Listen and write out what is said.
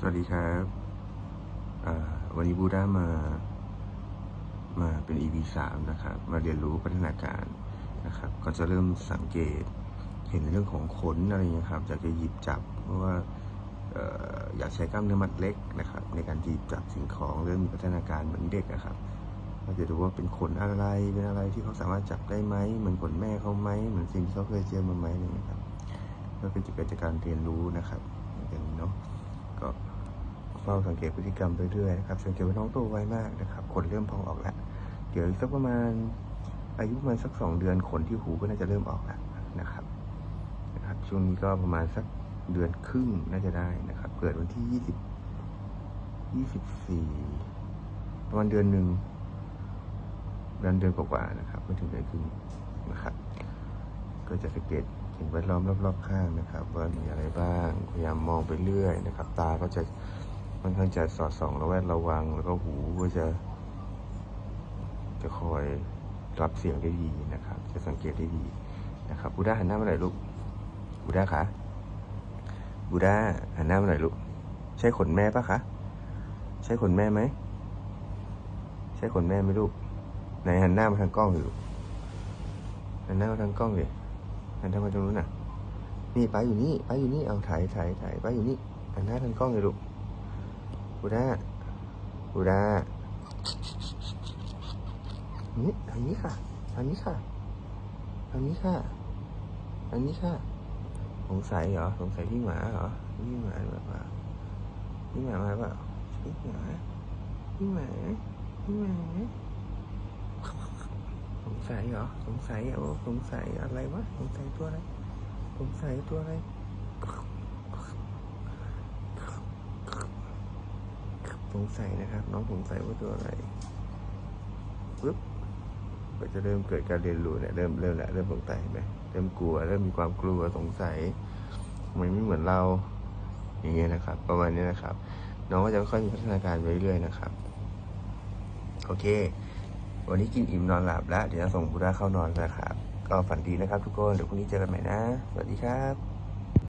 สวัสดีครับวันนี้บูด้ามา มาเป็น EP สามนะครับ มาเรียนรู้พัฒนาการนะครับ ก็จะเริ่มสังเกตเห็นเรื่องของขนอะไรเงี้ยครับอยากจะหยิบจับ เพราะว่าออยากใช้กล้ามเนื้อมัดเล็กนะครับ ในการหยิบจับสิ่งของเริ่มมีพัฒนาการเหมือนเด็กนะครับก็จะดูว่าเป็นขนอะไรเป็นอะไรที่เขาสามารถจับได้ไหมเหมือนขนแม่เขาไหมเหมือนสิ่งที่เขาเคยเจอมาไหมอะไรเงี้ยครับก็เป็นกิจการเรียนรู้นะครับอย่างนี้เนาะก็ เฝ้าสังเกตพฤติกรรมไปเรื่อยนะครับสังเกตว่าน้องโตไวมากนะครับขนเริ่มพองออกแล้วเดี๋ยวอีกสักประมาณอายุประมาณสักสองเดือนขนที่หูก็น่าจะเริ่มออกแล้วนะครับนะครับช่วงนี้ก็ประมาณสักเดือนครึ่งน่าจะได้นะครับ เกิดวันที่ยี่สิบยี่สิบสี่ประมาณเดือนหนึ่งเดือนเดือนกว่าๆนะครับไม่ถึงเดือนครึ่งนะครับ ก็จะสังเกตสิ่งแวดล้อมรอบๆข้างนะครับ ว่ามีอะไรบ้างพยายามมองไปเรื่อยนะครับ ตาก็จะ ค่อนข้างจะสอดส่องระแวดระวัง แล้วก็หูก็จะ จะคอยรับเสียงได้ดีนะครับ จะสังเกตได้ดีนะครับบูด้าหันหน้ามาหน่อยลูกบูด้าคะบูด้าหันหน้ามาหน่อยลูกใช่ขนแม่ปะคะใช่ขนแม่ไหมใช่ขนแม่ไหมลูกไหนหันหน้ามาทางกล้องสิลูกหันหน้ามาทางกล้องเลยหันทางมาตรงนู้นน่ะ นี่ไปอยู่นี่ไปอยู่นี่เอาถ่ายถ่ายถ่ายไปอยู่นี่หันหน้าทางกล้องเลยลูก บูด้าบูด้านี่ทางนี้ค่ะทางนี้ค่ะทางนี้ค่ะทางนี้ค่ะ สงสัยเหรอ สงสัยพี่หมาเหรอพี่หมาแบบว่าพี่หมามาเปล่าพี่หมาพี่หมาพี่หมาสงสัยเหรอ สงสัยโอ้สงสัยอะไรวะ สงสัยตัวอะไร สงสัยตัวอะไร สงสัยนะครับ น้องสงสัยว่าตัวอะไรปึ๊บก็จะเริ่มเกิดการเรียนรู้เนี่ยเริ่มเริ่มแล้วเริ่มสงสัยเห็นไหมเริ่มกลัว เริ่มมีความกลัวสงสัยทำไมไม่เหมือนเราอย่างเงี้ยนะครับ ประมาณนี้นะครับ น้องก็จะค่อยมีพัฒนาการไปเรื่อยๆนะครับ โอเค วันนี้กินอิ่มนอนหลับแล้วเดี๋ยวจะส่งบุราเข้านอนนะครับ ก็ฝันดีนะครับทุกคนเดี๋ยวพรุ่งนี้เจอกันใหม่นะ สวัสดีครับ